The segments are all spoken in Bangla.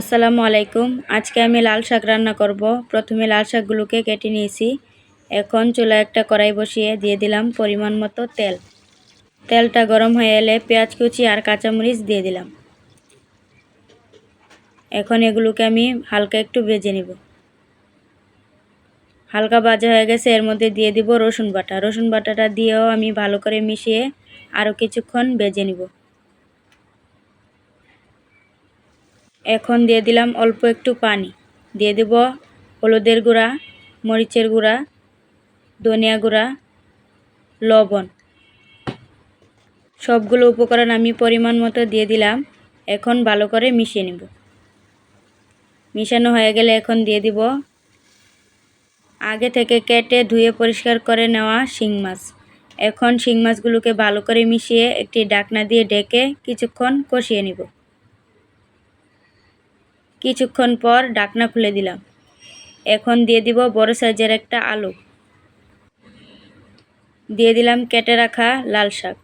আসসালামু আলাইকুম। আজকে আমি লাল শাক রান্না করব। প্রথমে লাল শাকগুলোকে কেটে নিয়েছি। এখন চুলা একটা কড়াই বসিয়ে দিয়ে দিলাম পরিমাণ মতো তেল। তেলটা গরম হয়ে এলে পেঁয়াজ কুচি আর কাঁচামরিচ দিয়ে দিলাম। এখন এগুলোকে আমি হালকা একটু ভেজে নিব। হালকা ভাজা হয়ে গেছে, এর মধ্যে দিয়ে দিব রসুন বাটা। রসুন বাটাটা দিয়েও আমি ভালো করে মিশিয়ে আরও কিছুক্ষণ ভেজে নিব। এখন দিয়ে দিলাম অল্প একটু পানি। দিয়ে দেব হলুদের গুঁড়া, মরিচের গুঁড়া, ধনিয়া গুঁড়া, লবণ। সবগুলো উপকরণ আমি পরিমাণ মতো দিয়ে দিলাম। এখন ভালো করে মিশিয়ে নেব। মিশানো হয়ে গেলে এখন দিয়ে দিব আগে থেকে কেটে ধুয়ে পরিষ্কার করে নেওয়া শিং মাছ। এখন শিং মাছগুলোকে ভালো করে মিশিয়ে একটি ডাকনা দিয়ে ডেকে কিছুক্ষণ কষিয়ে নিব। কিছুক্ষণ পর ডাকনা খুলে দিলাম। এখন দিয়ে দিব বড় সাইজের একটা আলু। দিয়ে দিলাম কেটে রাখা লাল শাক।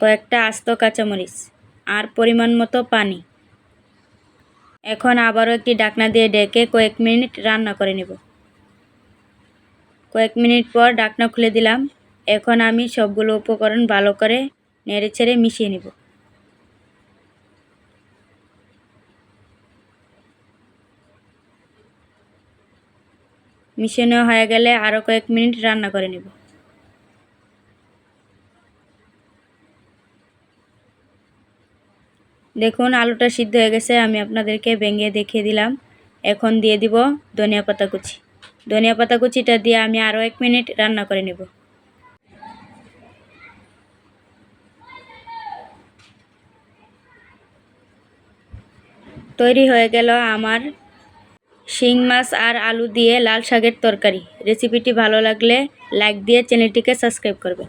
কয়েকটা আস্ত কাঁচামরিচ আর পরিমাণ মতো পানি। এখন আবারও একটি ডাকনা দিয়ে ডেকে কয়েক মিনিট রান্না করে নেব। কয়েক মিনিট পর ডাকনা খুলে দিলাম। এখন আমি সবগুলো উপকরণ ভালো করে নেড়ে ছেড়ে মিশিয়ে নেব। মিশিয়ে নেওয়া হয়ে গেলে আরও কয়েক মিনিট রান্না করে নেব। দেখুন, আলুটা সিদ্ধ হয়ে গেছে, আমি আপনাদেরকে ভেঙে দেখিয়ে দিলাম। এখন দিয়ে দিব ধনিয়া পাতা কুচি। ধনিয়া পাতা কুচিটা দিয়ে আমি আরও এক মিনিট রান্না করে নেব। তৈরি হয়ে গেল আমার শিং মাছ আর আলু দিয়ে লাল শাকের তরকারি। রেসিপিটি ভালো লাগলে লাইক দিয়ে চ্যানেলটিকে সাবস্ক্রাইব করবে।